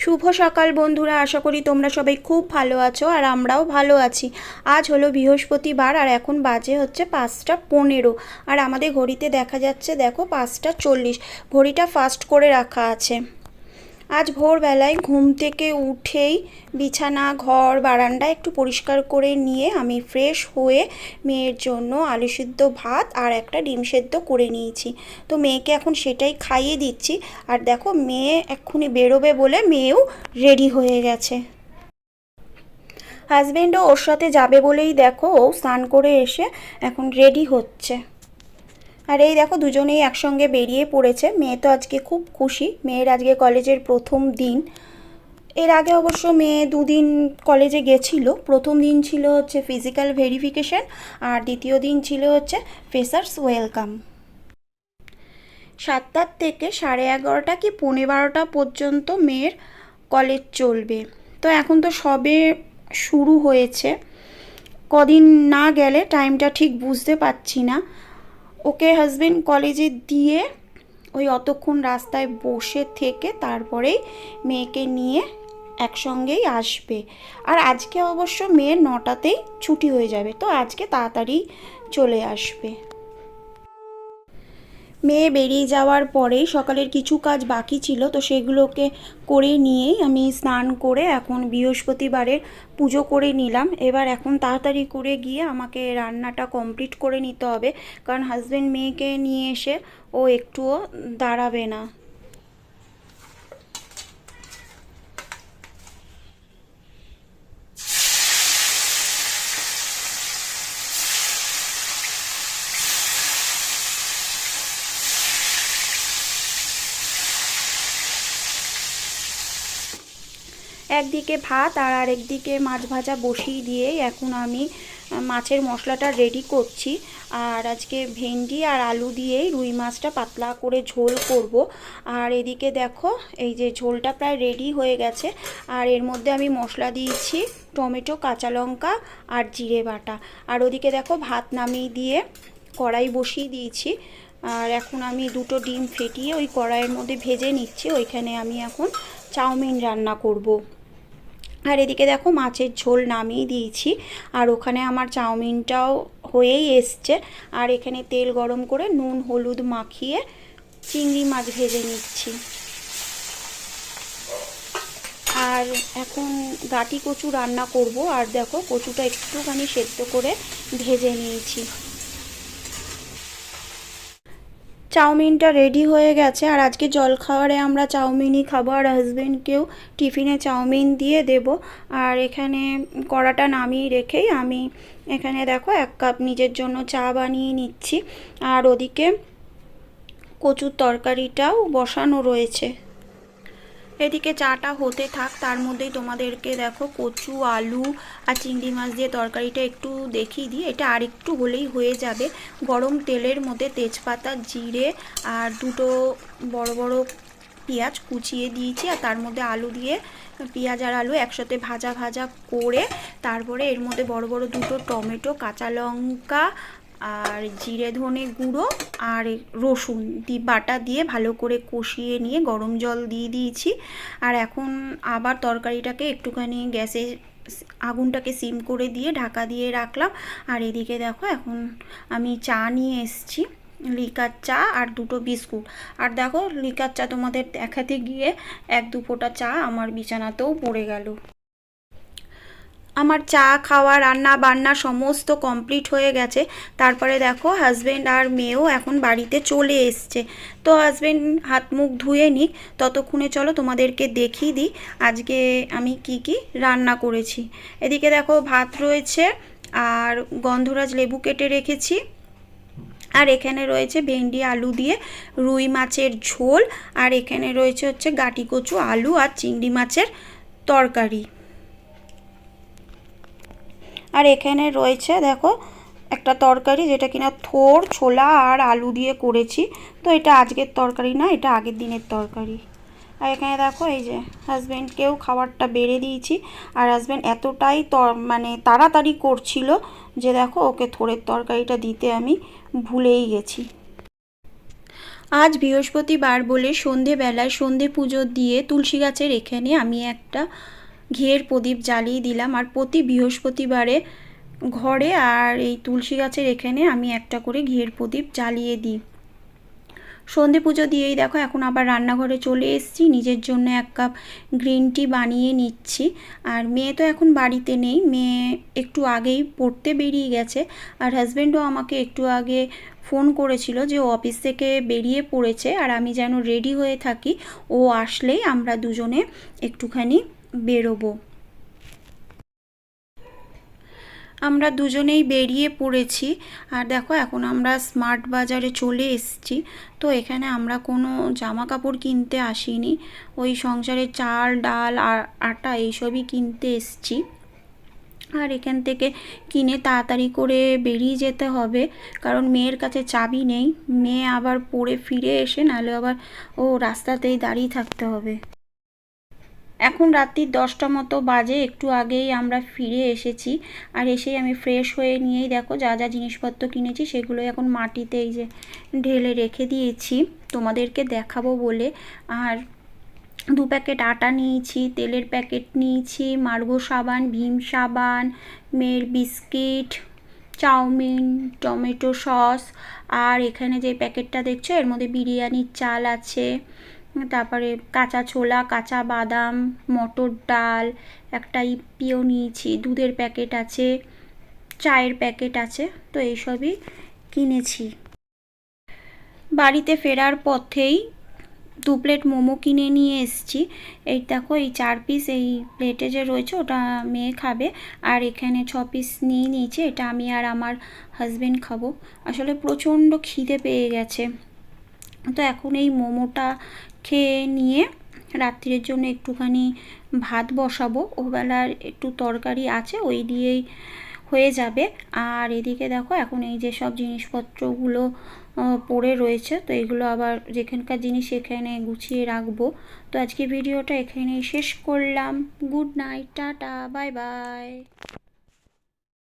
শুভ সকাল বন্ধুরা, আশা করি তোমরা সবাই খুব ভালো আছো আর আমরাও ভালো আছি। আজ হলো বৃহস্পতিবার আর এখন বাজে হচ্ছে পাঁচটা পনেরো। আর আমাদের ঘড়িতে দেখা যাচ্ছে, দেখো পাঁচটা চল্লিশ। ঘড়িটা ফাস্ট করে রাখা আছে। আজ ভোরবেলায় ঘুম থেকে উঠেই বিছানা, ঘর, বারান্দা একটু পরিষ্কার করে নিয়ে আমি ফ্রেশ হয়ে মেয়ের জন্য আলু সিদ্ধ ভাত আর একটা ডিম সেদ্ধ করে নিয়েছি। তো মেয়েকে এখন সেটাই খাইয়ে দিচ্ছি। আর দেখো, মেয়ে এক্ষুনি বেরোবে বলে মেয়েও রেডি হয়ে গেছে। হাজব্যান্ডও ওর সাথে যাবে বলেই দেখো, ও স্নান করে এসে এখন রেডি হচ্ছে। আর এই দেখো দুজনেই একসঙ্গে বেরিয়ে পড়েছে। মেয়ে তো আজকে খুব খুশি। মেয়ের আজকে কলেজের প্রথম দিন। এর আগে অবশ্য মেয়ে দুদিন কলেজে গেছিল। প্রথম দিন ছিল হচ্ছে ফিজিক্যাল ভেরিফিকেশন আর দ্বিতীয় দিন ছিল হচ্ছে ফ্রেশার্স ওয়েলকাম সাতটার থেকে সাড়ে এগারোটা কি পৌনে বারোটা পর্যন্ত মেয়ের কলেজ চলবে। তো এখন তো সবে শুরু হয়েছে। কদিন না গেলে টাইমটা ঠিক বুঝতে পারছি না। ওকে হাজব্যান্ড কলেজে দিয়ে ওই অতক্ষণ রাস্তায় বসে থেকে তারপরেই মেয়েকে নিয়ে একসঙ্গেই আসবে। আর আজকে অবশ্য মেয়ে নটাতেই ছুটি হয়ে যাবে, তো আজকে তাড়াতাড়ি চলে আসবে। মেয়ে বেরিয়ে যাওয়ার পরে সকালের কিছু কাজ বাকি ছিল, তো সেগুলোকে করে নিয়েই আমি স্নান করে এখন বৃহস্পতিবারের পুজো করে নিলাম। এবার এখন তাড়াতাড়ি করে গিয়ে আমাকে রান্নাটা কমপ্লিট করে নিতে হবে, কারণ হাজব্যান্ড মেয়েকে নিয়ে এসে ও একটুও দাঁড়াবে না। একদিকে ভাত আর আরেকদিকে মাছ ভাজা বসিয়ে দিয়েই এখন আমি মাছের মশলাটা রেডি করছি। আর আজকে ভেন্ডি আর আলু দিয়েই রুই মাছটা পাতলা করে ঝোল করব। আর এদিকে দেখো, এই যে ঝোলটা প্রায় রেডি হয়ে গেছে। আর এর মধ্যে আমি মশলা দিয়েছি টমেটো, কাঁচা লঙ্কা আর জিরে বাটা। আর ওদিকে দেখো, ভাত নামিয়ে দিয়ে কড়াই বসিয়ে দিয়েছি। আর এখন আমি দুটো ডিম ফেটিয়ে ওই কড়াইয়ের মধ্যে ভেজে নিচ্ছি। ওইখানে আমি এখন চাউমিন রান্না করব। আর এদিকে দেখো মাছের ঝোল নামিয়ে দিয়েছি। আর ওখানে আমার চাউমিনটাও হয়েই এসছে। আর এখানে তেল গরম করে নুন, হলুদ মাখিয়ে চিংড়ি মাছ ভেজে নিচ্ছি। আর এখন গাটি কচু রান্না করব। আর দেখো কচুটা একটুখানি সেদ্ধ করে ভেজে নিয়েছি। চাউমিনটা রেডি হয়ে গেছে। আর আজকে জলখাবারে আমরা চাউমিনই খাব। আর হাজব্যান্ডকেও টিফিনে চাউমিন দিয়ে দেব। আর এখানে কড়াটা নামিয়ে রেখেই আমি এখানে দেখো এক কাপ নিজের জন্য চা বানিয়ে নিচ্ছি। আর ওদিকে কচুর তরকারিটাও বসানো রয়েছে। এদিকে চাটা হতে থাক, তার মধ্যেই তোমাদেরকে দেখো কচু, আলু আর চিংড়ি মাছ দিয়ে তরকারিটা একটু দেখিয়ে দিই। এটা আর একটু হলেই হয়ে যাবে। গরম তেলের মধ্যে তেজপাতা, জিরে আর দুটো বড় বড় পেঁয়াজ কুচিয়ে দিয়েছি আর তার মধ্যে আলু দিয়ে, পেঁয়াজ আর আলু একসাথে ভাজা ভাজা করে, তারপরে এর মধ্যে বড় বড় দুটো টমেটো, কাঁচা লঙ্কা আর জিরে ধনে গুঁড়ো আর রসুন দি বাটা দিয়ে ভালো করে কষিয়ে নিয়ে গরম জল দিয়ে দিয়েছি। আর এখন আবার তরকারিটাকে একটুখানি গ্যাসে আগুনটাকে সিম করে দিয়ে ঢাকা দিয়ে রাখলাম। আর এদিকে দেখো এখন আমি চা নিয়ে এসছি, লিকার চা আর দুটো বিস্কুট। আর দেখো লিকার চা তোমাদের দেখাতে গিয়ে এক দু ফোঁটা চা আমার বিছানাতেও পড়ে গেল। আমার চা, খাওয়া, রান্না, বান্না সমস্ত কমপ্লিট হয়ে গেছে। তারপরে দেখো হাজব্যান্ড আর মেয়েও এখন বাড়িতে চলে এসছে। তো হাজব্যান্ড হাত মুখ ধুয়ে নিক, ততক্ষণে চলো তোমাদেরকে দেখিয়ে দিই আজকে আমি কি কি রান্না করেছি। এদিকে দেখো, ভাত রয়েছে আর গন্ধরাজ লেবু কেটে রেখেছি। আর এখানে রয়েছে ভেন্ডি, আলু দিয়ে রুই মাছের ঝোল। আর এখানে রয়েছে হচ্ছে গাটি কচু, আলু আর চিংড়ি মাছের তরকারি। আর এখানে রয়েছে, দেখো, একটা তরকারি যেটা কিনা থোর ছোলা আর আলু দিয়ে করেছি। তো এটা আজকের তরকারি না, এটা আগের দিনের তরকারি। আর এখানে দেখো, এই যে হাজব্যান্ডকেও খাবারটা বেড়ে দিয়েছি। আর হাজব্যান্ড এতটাই মানে তাড়াতাড়ি করছিল যে দেখো, ওকে থোরের তরকারিটা দিতে আমি ভুলেই গেছি। আজ বৃহস্পতিবার বলে সন্ধেবেলায় সন্ধে পুজো দিয়ে তুলসী গাছের এখানে আমি একটা ঘিয়ের প্রদীপ জ্বালিয়ে দিলাম। আর প্রতি বৃহস্পতিবারে ঘরে আর এই তুলসী গাছের এখানে আমি একটা করে ঘিয়ের প্রদীপ জ্বালিয়ে দিই। সন্ধে পুজো দিয়েই দেখো, এখন আবার রান্নাঘরে চলে এসেছি। নিজের জন্য এক কাপ গ্রিন টি বানিয়ে নিচ্ছি। আর মেয়ে তো এখন বাড়িতে নেই। মেয়ে একটু আগেই পড়তে বেরিয়ে গেছে। আর হাজব্যান্ডও আমাকে একটু আগে ফোন করেছিল যে ও অফিস থেকে বেরিয়ে পড়েছে আর আমি যেন রেডি হয়ে থাকি, ও আসলেই আমরা দুজনে একটুখানি বেরোবো। আমরা দুজনেই বেরিয়ে পড়েছি আর দেখো এখন আমরা স্মার্ট বাজারে চলে এসেছি। তো এখানে আমরা কোনো জামা কাপড় কিনতে আসিনি, ওই সংসারে চাল, ডাল আর আটা এইসবই কিনতে এসেছি। আর এখান থেকে কিনে তাড়াতাড়ি করে বেরিয়ে যেতে হবে। কারণ মেয়ের কাছে চাবি নেই। মেয়ে আবার পড়ে ফিরে এসে নাহলে আবার ও রাস্তাতেই দাঁড়িয়ে থাকতে হবে। এখন রাত্রির দশটা মতো বাজে। একটু আগেই আমরা ফিরে এসেছি। আর এসেই আমি ফ্রেশ হয়ে নিয়েই দেখো যা যা জিনিসপত্র কিনেছি সেগুলো এখন মাটিতে এই যে ঢেলে রেখে দিয়েছি। তোমাদেরকে দেখাবো বলে। আর দু প্যাকেট আটা নিয়েছি, তেলের প্যাকেট নিয়েছি, মার্গো সাবান, ভীম সাবান, মেয়ের biscuit, chow mein, tomato sauce, আর এখানে যে প্যাকেটটা দেখছ, এর মধ্যে বিরিয়ানির চাল আছে, তারপরে কাঁচা ছোলা, কাঁচা বাদাম, মটর ডাল, একটা ইপিও নিয়েছি, দুধের প্যাকেট আছে, চায়ের প্যাকেট আছে, তো এইসবই কিনেছি। বাড়িতে ফেরার পথেই দু প্লেট মোমো কিনে নিয়ে এসছি। এই দেখো, এই চার পিস এই প্লেটে যে রয়েছে, ওটা মেয়ে খাবে। আর এখানে ছ পিস নিয়ে নিয়েছি, এটা আমি আর আমার হাজবেন্ড খাব। আসলে প্রচণ্ড খিদে পেয়ে গেছে। তো এখন এই মোমোটা খেয়ে নিয়ে রাত্রির জন্য একটুখানি ভাত বসাবো। ওবেলার একটু তরকারি আছে, ওই দিয়েই হয়ে যাবে। আর এদিকে দেখো, এখন এই যে সব জিনিসপত্রগুলো পড়ে রয়েছে, তো এগুলো আবার যেখানকার জিনিস এখানে গুছিয়ে রাখব। তো আজকে ভিডিওটা এখানেই শেষ করলাম। Good night, tata, bye bye.